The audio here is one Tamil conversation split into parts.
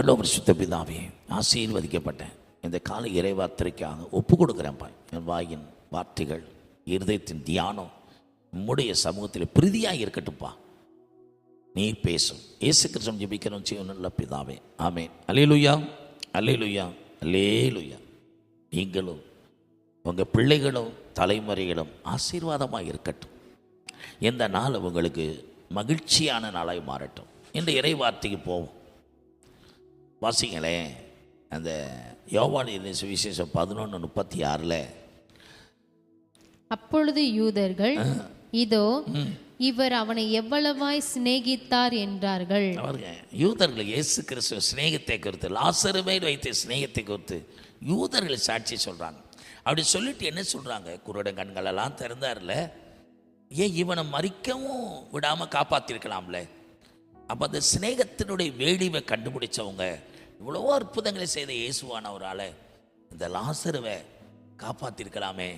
வல்லோ பரிசுத்த பிதாவே ஆசீர்வதிக்கப்பட்டேன். இந்த கால இறைவார்த்தைக்காக ஒப்பு கொடுக்குறேன்ப்பா என் வாயின் வார்த்தைகள் இருதயத்தின் தியானம் உம்முடைய சமூகத்தில் பிரீதியாக இருக்கட்டும்ப்பா நீர் பேசும். இயேசு கிருஷ்ணன் ஜெபிக்கிறோம். செய்யணும்ல பிதாவே. ஆமென். அல்லேலுயா. அல்லேலுயா. அல்லேலுயா. நீங்களும் உங்கள் பிள்ளைகளும் தலைமுறைகளும் ஆசீர்வாதமாக இருக்கட்டும். இந்த நாள் உங்களுக்கு மகிழ்ச்சியான நாளாய் மாறட்டும். இந்த இறை வார்த்தைக்கு போவோம். வாசிங்களேன் அந்த யோவானின் சுவிசேஷம் பதினொன்று முப்பத்தி ஆறில். அப்பொழுது யூதர்கள் இதோ இவர் அவனை எவ்வளவாய் சிநேகித்தார் என்றார்கள். அவருங்க யூதர்கள் இயேசு கிறிஸ்துவ சிநேகத்தை குறித்து லாசரு மேல் வைத்த சிநேகத்தை குறித்து யூதர்கள் சாட்சி சொல்கிறாங்க அப்படி சொல்லிட்டு என்ன சொல்கிறாங்க குருட கண்களெல்லாம் திறந்தார்ல. ஏன் இவனை மறிக்கவும் விடாமல் காப்பாற்றிருக்கலாம்ல அப்போ அந்த சிநேகத்தினுடைய வேடிவை கண்டுபிடிச்சவங்க இவ்வளவோ அற்புதங்களை செய்த இயேசுவானவரால் இந்த லாசருவை காப்பாற்றிருக்கலாமே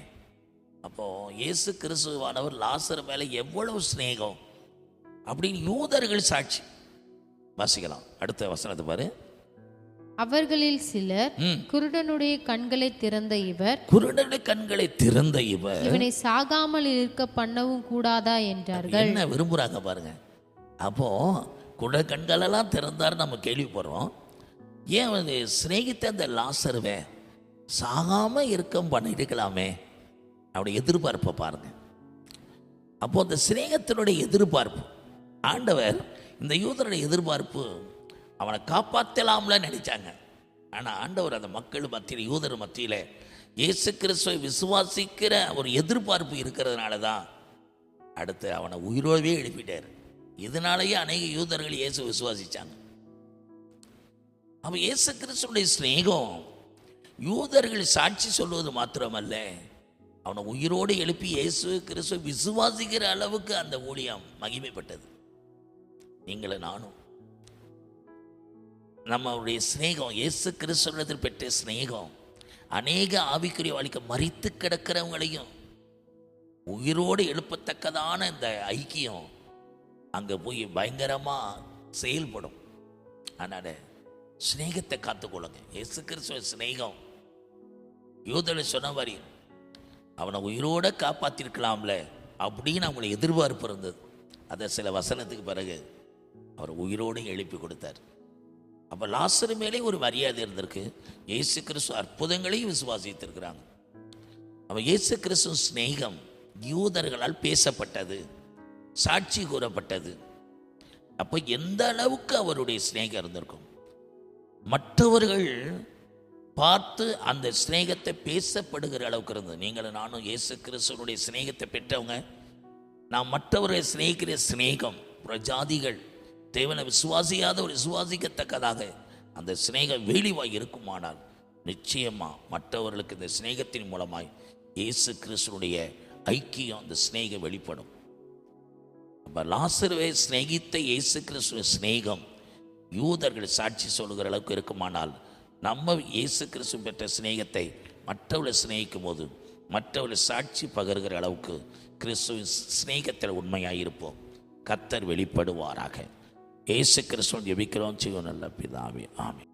அப்போது இயேசு கிறிஸ்துவானவர் லாசர் மேலே எவ்வளவு சிநேகம்? அப்படின்னு யூதர்கள் சாட்சி. வாசிக்கலாம். அடுத்த வசனத்தை பாரு. அவர்களில் சிலர் குருடனுடைய கண்களை திறந்த இவர் குருடனுடைய கண்களை திறந்த இவர். இவனை சாகாமல் இருக்க பண்ணவும் கூடாதா என்றார்கள். என்ன விரும்புகிறாங்க பாருங்க. அப்போ குட கண்களெல்லாம் திறந்தார் நம்ம கேள்விப்படுறோம். ஏன் வந்து சிநேகித்த அந்த லாசருவே? சாகாமல் இருக்கம் பண்ணிருக்கலாமே அப்படி எதிர்பார்ப்பை பாருங்க. அப்போ அந்த சிநேகத்தினுடைய எதிர்பார்ப்பு ஆண்டவர் இந்த யூதருடைய எதிர்பார்ப்பு அவனை காப்பாற்றலாம்ல நினைச்சாங்க. ஆனால் ஆண்டவர் அந்த மக்கள் மத்தியில் யூதர் மத்தியில் இயேசு கிறிஸ்துவை விசுவாசிக்கிற ஒரு எதிர்பார்ப்பு இருக்கிறதுனால தான் அடுத்து அவனை உயிரோடவே எழுப்பிட்டார். இதனாலேயே அநேக யூதர்கள் இயேசு விசுவாசித்தாங்க அவன் இயேசு கிறிஸ்துடைய சிநேகம். யூதர்கள் சாட்சி சொல்வது மாத்திரமல்ல. அவனை உயிரோடு எழுப்பி இயேசு கிறிஸ்துவ விசுவாசிக்கிற அளவுக்கு அந்த ஊழியம் மகிமைப்பட்டது. நீங்களும் நானும். நம்மளுடைய சிநேகம் இயேசு கிறிஸ்துவத்தில் பெற்ற ஸ்நேகம் அநேக ஆவிக்குரிய வாழ்க்கை மறித்து கிடக்கிறவங்களையும் உயிரோடு எழுப்பத்தக்கதான இந்த ஐக்கியம் அங்கே போய் பயங்கரமாக செயல்படும். அதனால் சிநேகத்தை காத்துக்கொள்ளுங்க. இயேசு கிறிஸ்துவ சிநேகம். யூதனை சொன்ன மாதிரி அவனை உயிரோட காப்பாற்றிருக்கலாம்ல அப்படின்னு அவங்களை எதிர்பார்ப்பு இருந்தது. அதை சில வசனத்துக்கு பிறகு அவர் உயிரோடு எழுப்பி கொடுத்தார். அப்போ லாசர் மேலே ஒரு மரியாதை இருந்திருக்கு. இயேசு கிறிஸ்து அற்புதங்களையும் விசுவாசித்திருக்கிறாங்க. அவன் இயேசு கிறிஸ்து சிநேகம் யூதர்களால் பேசப்பட்டது சாட்சி கூறப்பட்டது. அப்போ எந்த அளவுக்கு அவருடைய சிநேகம் இருந்திருக்கும்? மற்றவர்கள் பார்த்து அந்த சிநேகத்தை பேசப்படுகிற அளவுக்கு இருந்தது. நீங்களும் நானும் இயேசு கிறிஸ்துவனுடைய சிநேகத்தை பெற்றவங்க. நான் மற்றவர்களை சிநேகிக்கிற சிநேகம் பிரஜாதிகள் தேவனை விசுவாசியாத ஒரு விசுவாசிக்கத்தக்கதாக அந்த சிநேகம் வேலிவாய் இருக்குமானால் நிச்சயமா மற்றவர்களுக்கு இந்த சிநேகத்தின் மூலமாய் இயேசு கிறிஸ்துனுடைய ஐக்கியம் அந்த சிநேகம் வெளிப்படும். அப்போ லாசருவை சிநேகித்த இயேசு கிறிஸ்துவ சிநேகம் யூதர்கள் சாட்சி சொல்லுகிற அளவுக்கு இருக்குமானால் நம்ம இயேசு கிறிஸ்து பெற்ற சிநேகத்தை மற்றவர்களை சிநேகிக்கும் போது மற்றவர்களை சாட்சி பகர்கிற அளவுக்கு கிறிஸ்துவின் சிநேகத்தில் உண்மையாக இருப்போம் கத்தர் வெளிப்படுவாராக. இயேசு கிறிஸ்துவன் ஜெபிக்கிறோம் செய்வோம் நல்ல பிதாவே ஆமே